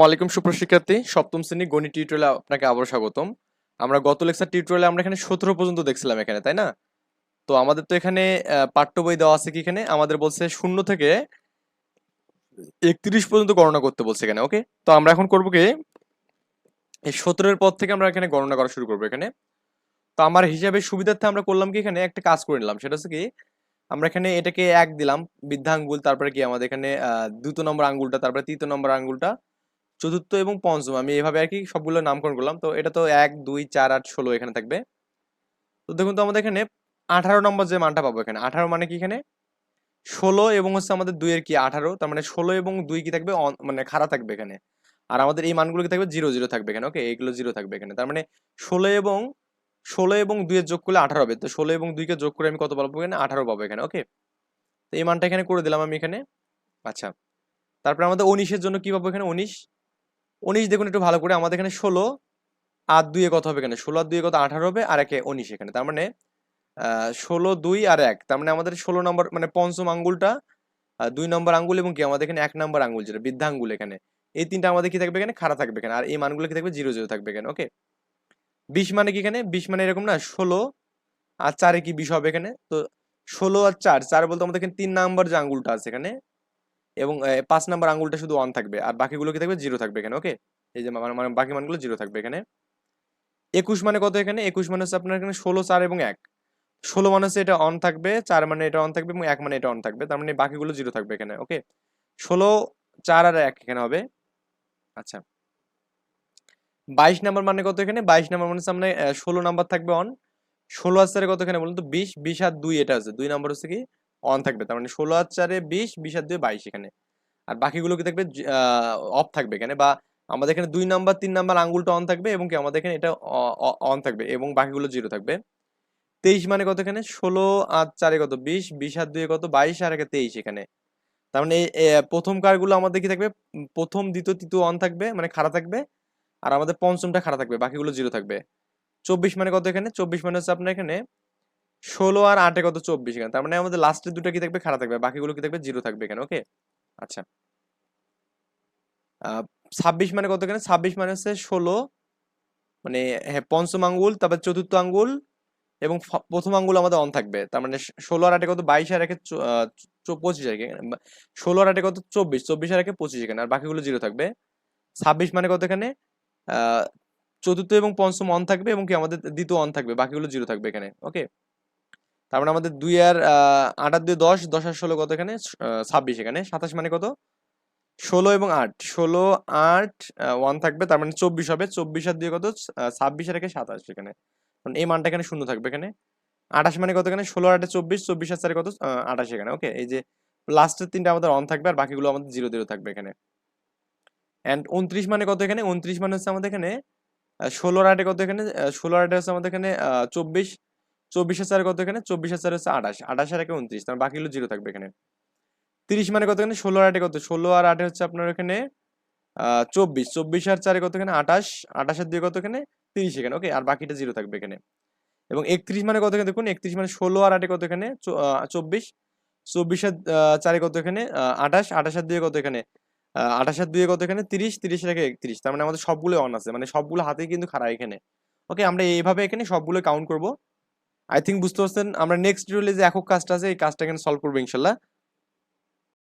ওয়ালাইকুম সুপ্রশিক্ষার্থী সপ্তম শ্রেণি গণিত টিউটোরিয়ালে আপনাকে আবার স্বাগতম। আমরা গত লেকচার টিউটোরিয়ালে আমরা এখানে সতেরো পর্যন্ত দেখছিলাম এখানে, তাই না? তো আমাদের তো এখানে পাঠ্য বই দেওয়া আছে কি এখানে? আমাদের বলছে শূন্য থেকে একত্রিশ পর্যন্ত গণনা করতে বলছে এখানে ওকে তো আমরা এখন করব কি? এই সতেরোর পর থেকে আমরা এখানে গণনা করা শুরু করব এখানে। তো আমার হিসাবে সুবিধার্থে আমরা করলাম কি এখানে? একটা কাজ করে নিলাম, সেটা হচ্ছে কি, আমরা এখানে এটাকে এক দিলাম বৃদ্ধা আঙ্গুল তারপরে কি আমাদের এখানে দ্বিতীয় নম্বর আঙ্গুলটা, তারপরে তৃতীয় নম্বর আঙ্গুলটা চতুর্থ এবং পঞ্চম, আমি এভাবে আর কি সবগুলো নামকরণ করলাম। তো এটা তো এক, দুই, চার, আট, ষোলো এখানে থাকবে। তো দেখুন তো আমাদের এখানে আঠারো নম্বর যে মানটা পাবো এখানে, আঠারো মানে কি এখানে? ষোলো এবং হচ্ছে আমাদের দুইয়ের কি আঠারো? তার মানে ষোলো এবং দুই কি থাকবে? মানে খাড়া থাকবে এখানে। আর আমাদের এই মানগুলো কি থাকবে? জিরো জিরো থাকবে এখানে, ওকে? এইগুলো জিরো থাকবে এখানে। তার মানে ষোলো এবং ষোলো এবং দুইয়ের যোগ করলে আঠারো হবে। তো ষোলো এবং দুইকে যোগ করে আমি কত পাবো এখানে? আঠারো পাবো এখানে, ওকে? তো এই মানটা এখানে করে দিলাম আমি এখানে। আচ্ছা। তারপরে আমাদের উনিশের জন্য কি পাবো এখানে? উনিশ। উনিশ দেখুন একটু ভালো করে, আমাদের এখানে ষোলো আর দুইয়ে কত হবে এখানে? ষোলো আর দুইয়ে কত? আঠারো হবে, আর একে উনিশ এখানে। তার মানে ষোলো, দুই আর এক। তার মানে আমাদের ষোলো নম্বর মানে পঞ্চম আঙ্গুলটা দুই নম্বর আঙ্গুল এবং কি? আমাদের এখানে এক নম্বর আঙ্গুল যেটা বৃদ্ধা আঙ্গুল এখানে। এই তিনটা আমাদের কি থাকবে এখানে? খাড়া থাকবে এখানে। আর এই মানগুলো কি থাকবে? জিরো জিরো থাকবে এখানে ওকে বিশ মানে কি এখানে? বিশ মানে এরকম না, ষোলো আর চারে কি বিশ হবে এখানে? তো ষোলো আর চার চার বলতে আমাদের এখানে তিন নাম্বার যে আঙ্গুলটা আছে এখানে এবং পাঁচ নাম্বার আঙ্গুলটা শুধু অন থাকবে, আর বাকিগুলো কি থাকবে? জিরো থাকবে এখানে ওকে এই যে মানে বাকি মানগুলো জিরো থাকবে এখানে। একুশ মানে কত এখানে? একুশ মানে হচ্ছে আপনার এখানে ষোলো, চার এবং এক। ষোলো মানে হচ্ছে এটা অন থাকবে, চার মানে এটা অন থাকবে এবং এক মানে এটা অন থাকবে, তার মানে বাকিগুলো জিরো থাকবে এখানে ওকে ষোলো, চার আর এক এখানে হবে। আচ্ছা। বাইশ নাম্বার মানে কত এখানে? বাইশ নাম্বার মানে সামনে ষোলো নাম্বার থাকবে অন ষোলো আর চারে কত এখানে বলুন তো? বিশ। বিশ আর দুই এটা আছে। দুই নাম্বার হচ্ছে কি? অন থাকবে। তার মানে ষোলো আর চারে বিশ বিশ আর দুই বাইশ এখানে। আর বাকিগুলো কি থাকবে? অফ থাকবে এখানে। বা আমাদের এখানে দুই নাম্বার, তিন নাম্বার আঙ্গুলটা অন থাকবে এবং কি আমাদের এখানে এটা অন থাকবে এবং বাকিগুলো জিরো থাকবে। তেইশ মানে কত এখানে? ষোলো আর চারে কত? বিশ বিশ আর দুই কত? বাইশ আর একে তেইশ এখানে। তার মানে প্রথম কারগুলো আমাদের কি থাকবে? প্রথম, দ্বিতীয়, তৃতীয় অন থাকবে মানে খাড়া থাকবে। আর আমাদের পঞ্চমটা খাড়া থাকবে, বাকিগুলো জিরো থাকবে। চব্বিশ মানে কত এখানে? চব্বিশ মানে হচ্ছে আপনার এখানে ষোলো আর আটে কত চব্বিশ এখানে তার মানে আমাদের লাস্টের দুটো কি থাকবে? খাড়া থাকবে। বাকিগুলো কি থাকবে? জিরো থাকবে এখানে ওকে আচ্ছা। ছাব্বিশ মানে কত এখানে ছাব্বিশ মানে হচ্ছে ষোলো মানে হ্যাঁ পঞ্চম আঙ্গুল, তারপর চতুর্থ আঙ্গুল এবং প্রথম আঙ্গুল আমাদের অন থাকবে। তার মানে ষোলো আর আটে কত? বাইশ আর একে পঁচিশ আর কি ষোলো আর আটে কত? চব্বিশ। চব্বিশ আর একে পঁচিশ এখানে আর বাকিগুলো জিরো থাকবে। ছাব্বিশ মানে কত এখানে? চতুর্থ এবং পঞ্চম অন থাকবে এবং কি আমাদের দ্বিতীয় অন থাকবে? বাকিগুলো জিরো থাকবে এখানে। ওকে তার মানে আমাদের দুই আর আট দুই দশ দশ আর ষোলো কত এখানে? ছাব্বিশ এখানে। সাতাশ মানে কত? ষোলো এবং আট। ষোলো, আট ওয়ান থাকবে, তার মানে চব্বিশ হবে। চব্বিশ আর দিয়ে কত? ছাব্বিশ আর একে সাতাশ এখানে। কারণ এই মানটা এখানে শূন্য থাকবে এখানে। আঠাশ মানে কত এখানে? ষোলো আটে চব্বিশ চব্বিশ আর চারে কত? আঠাশ এখানে। ওকে এই যে লাস্টের তিনটা আমাদের অন থাকবে, আর বাকিগুলো আমাদের জিরো জিরো থাকবে এখানে। অ্যান্ড উনত্রিশ মানে কত এখানে? উনত্রিশ মানে হচ্ছে আমাদের এখানে ষোলো আটে কত এখানে? ষোলো আটে হচ্ছে আমাদের এখানে চব্বিশ। চব্বিশ চারে কত এখানে? চব্বিশ হাজার হচ্ছে আঠাশ। আঠাশ আর একে উনত্রিশ তার বাকিগুলো জিরো থাকবে এখানে। তিরিশ মানে কত এখানে? ষোলো আটে কত? ষোলো আর আটে হচ্ছে আপনার এখানে চব্বিশ। চব্বিশ আর চারে কত এখানে? আঠাশ। আঠাশের দিয়ে কত এখানে? তিরিশ এখানে। ওকে আর বাকিটা জিরো থাকবে এখানে। এবং একত্রিশ মানে কত এখানে? দেখুন একত্রিশ মানে ষোলো আর আটে কত এখানে? চব্বিশ চব্বিশ। আর আহ, চারে কত এখানে? আঠাশ। আঠাশের দিয়ে কত এখানে? আঠাশের দুয়ে কত এখানে? তিরিশ। তিরিশ রেখে একত্রিশ। তার মানে আমাদের সবগুলো অন আছে। মানে সবগুলো হাতেই কিন্তু খারাপ এখানে। ওকে আমরা এইভাবে এখানে সবগুলো কাউন্ট করব। আই থিঙ্ক বুঝতে পারছেন, আমরা নেক্সট ভিডিওতে যে একক কাজটা আছে, এই কাজটা এখানে সলভ করব ইনশাল্লাহ।